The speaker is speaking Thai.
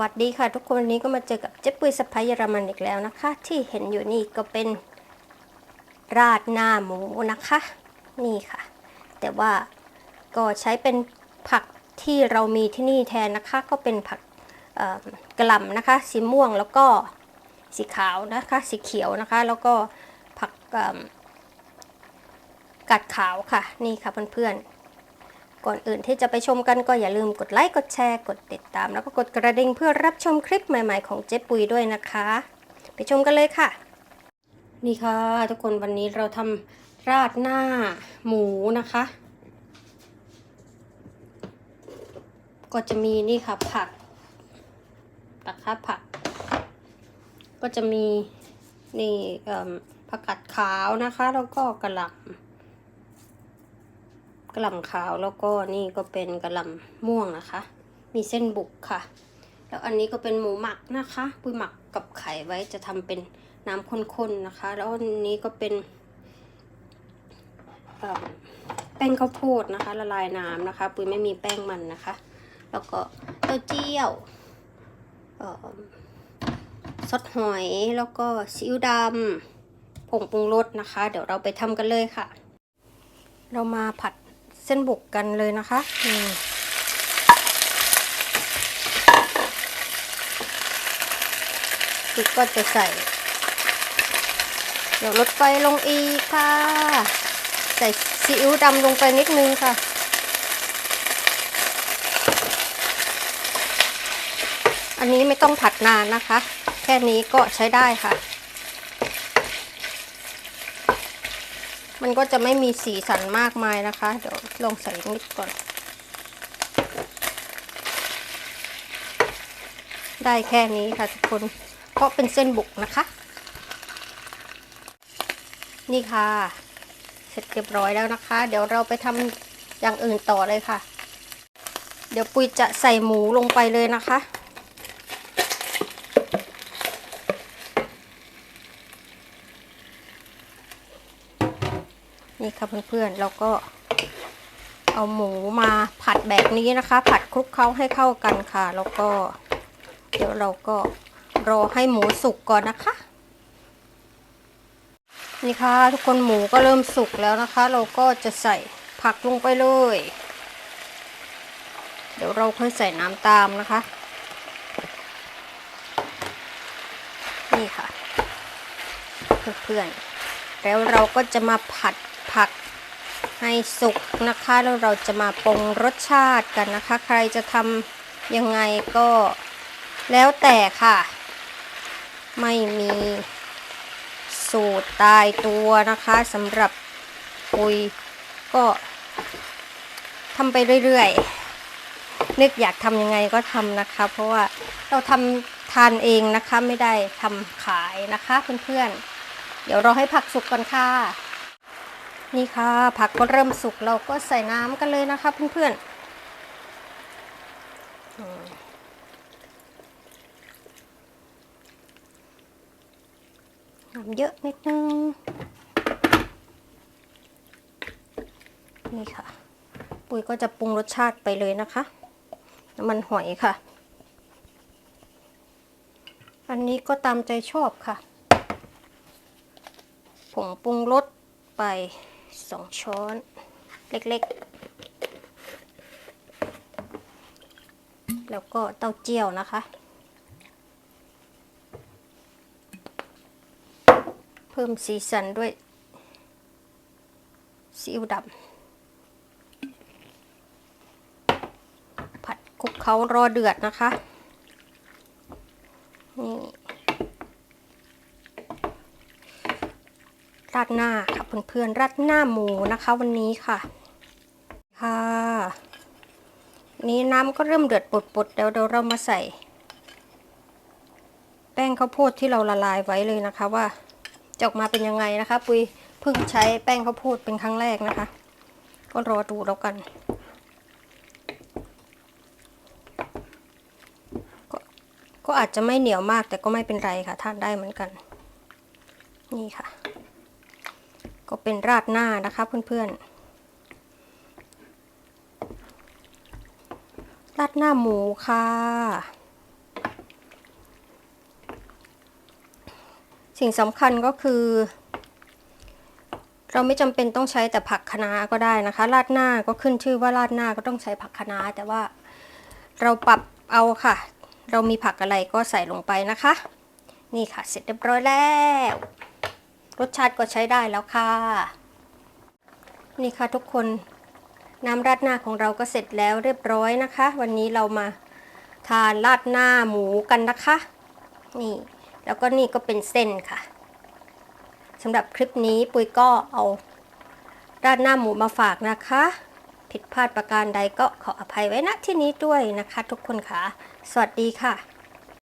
วัสดีค่ะ ทุกคนวันนี้ก็มาเจอกับเจ๊ปุยสไปเยอรมันอีกแล้วนะคะ ที่เห็นอยู่นี่ก็เป็นราดหน้าหมูนะคะ นี่ค่ะ แต่ว่าก็ใช้เป็นผักที่เรามีที่นี่แทนนะคะ ก็เป็นผักกล่ำนะคะ สีม่วงแล้วก็สีขาวนะคะ สีเขียวนะคะ แล้วก็ผักกัดขาวค่ะ นี่ค่ะเพื่อนๆ ก่อนอื่นที่จะไปชมกันก็อย่าลืมกดไลค์กดแชร์กดติดตาม แล้วก็กดกระดิ่งเพื่อรับชมคลิปใหม่ๆของเจ๊ปุ๋ยด้วยนะคะ ไปชมกันเลยค่ะ นี่ค่ะ ทุกคนวันนี้เราทำราดหน้าหมูนะคะ ก็จะมีนี่ค่ะผักนะคะผัก ก็จะมีนี่ผักกัดขาวนะคะ แล้วก็กระหล่ำ กระหล่ำขาวแล้วก็นี่ก็เป็นกระหล่ำม่วงนะคะ มีเส้นบุกค่ะ แล้วอันนี้ก็เป็นหมูหมักนะคะ ปุยหมักกับไข่ไว้จะทำเป็นน้ำข้นๆนะคะ แล้วอันนี้ก็เป็นแป้งข้าวโพดนะคะ ละลายน้ำนะคะ ปุยไม่มีแป้งมันนะคะ แล้วก็เต้าเจี้ยวซอสหอยแล้วก็ซีอิ๊วดำผงปรุงรสนะคะ เดี๋ยวเราไปทำกันเลยค่ะ เรามาผัด เส้นบุกกันเลยนะคะนี่คือก็จะใส่ เดี๋ยวลดไฟลงอีกค่ะ ใส่ซีอิ๊วดำลงไปนิดนึงค่ะอันนี้ไม่ต้องผัดนานนะคะ แค่นี้ก็ใช้ได้ค่ะ มันก็จะไม่มีสีสันมากมายนะคะ เดี๋ยวลองใส่นิดก่อน ได้แค่นี้ค่ะทุกคนเพราะเป็นเส้นบุกนะคะ นี่ค่ะ เสร็จเรียบร้อยแล้วนะคะ เดี๋ยวเราไปทำอย่างอื่นต่อเลยค่ะ เดี๋ยวปุยจะใส่หมูลงไปเลยนะคะ นี่ค่ะเพื่อนๆ เราก็เอาหมูมาผัดแบบนี้นะคะ ผัดคลุกเคล้าให้เข้ากันค่ะ แล้วก็เดี๋ยวเราก็รอให้หมูสุกก่อนนะคะ นี่ค่ะ ทุกคนหมูก็เริ่มสุกแล้วนะคะ เราก็จะใส่ผักลงไปเลย เดี๋ยวเราค่อยใส่น้ำตามนะคะ นี่ค่ะ เพื่อนๆแล้วเราก็จะมาผัด ผักให้สุกนะคะแล้วเราจะมาปรุงรสชาติกันนะคะ ใครจะทำยังไงก็แล้วแต่ค่ะ ไม่มีสูตรตายตัวนะคะสำหรับปุยก็ทำไปเรื่อยๆ นึกอยากทำยังไงก็ทำนะคะ เพราะว่าเราทำทานเองนะคะไม่ได้ทำขายนะคะเพื่อนๆเดี๋ยวราให้ผักสุกก่อนค่ะ นี่ค่ะ ผักก็เริ่มสุกเราก็ใส่น้ำกันเลยนะคะเพื่อนๆน้ำเยอะนิดนึง นี่ค่ะ ปุ๋ยก็จะปรุงรสชาติไปเลยนะคะ น้ำมันหอยค่ะ อันนี้ก็ตามใจชอบค่ะ ผงปรุงรสไป สองช้อนเล็กๆ แล้วก็เต้าเจี้ยวนะคะ เพิ่มสีสันด้วยซีอิ๊วดำผัดคลุกเคล้ารอเดือดนะคะนี่ ราดหน้าค่ะเพื่อนๆราดหน้าหมูนะคะ วันนี้ค่ะ ค่ะ นี้น้ำก็เริ่มเดือดปุดๆเดี๋ยวเดี๋ยวเรามาใส่ แป้งข้าวโพดที่เราละลายไว้เลยนะคะว่าจะออกมาเป็นยังไงนะคะ ปุยเพิ่งใช้แป้งข้าวโพดเป็นครั้งแรกนะคะ ก็รอดูแล้วกันก็ก็อาจจะไม่เหนียวมากแต่ก็ไม่เป็นไรค่ะทานได้เหมือนกัน นี่ค่ะ เป็นราดหน้านะคะเพื่อนๆ ราดหน้าหมูค่ะ สิ่งสำคัญก็คือ เราไม่จำเป็นต้องใช้แต่ผักคะน้าก็ได้นะคะ ราดหน้าก็ขึ้นชื่อว่าราดหน้าก็ต้องใช้ผักคะน้าแต่ว่าเราปรับเอาค่ะ เรามีผักอะไรก็ใส่ลงไปนะคะ นี่ค่ะ เสร็จเรียบร้อยแล้ว รสชาติก็ใช้ได้แล้วค่ะ นี่ค่ะทุกคนน้ำราดหน้าของเราก็เสร็จแล้วเรียบร้อยนะคะ วันนี้เรามาทานราดหน้าหมูกันนะคะ นี่ แล้วก็นี่ก็เป็นเส้นค่ะสำหรับคลิปนี้ปุยก็เอาราดหน้าหมูมาฝากนะคะ ผิดพลาดประการใดก็ขออภัยไว้ณที่นี้ด้วยนะคะ ทุกคนค่ะ สวัสดีค่ะ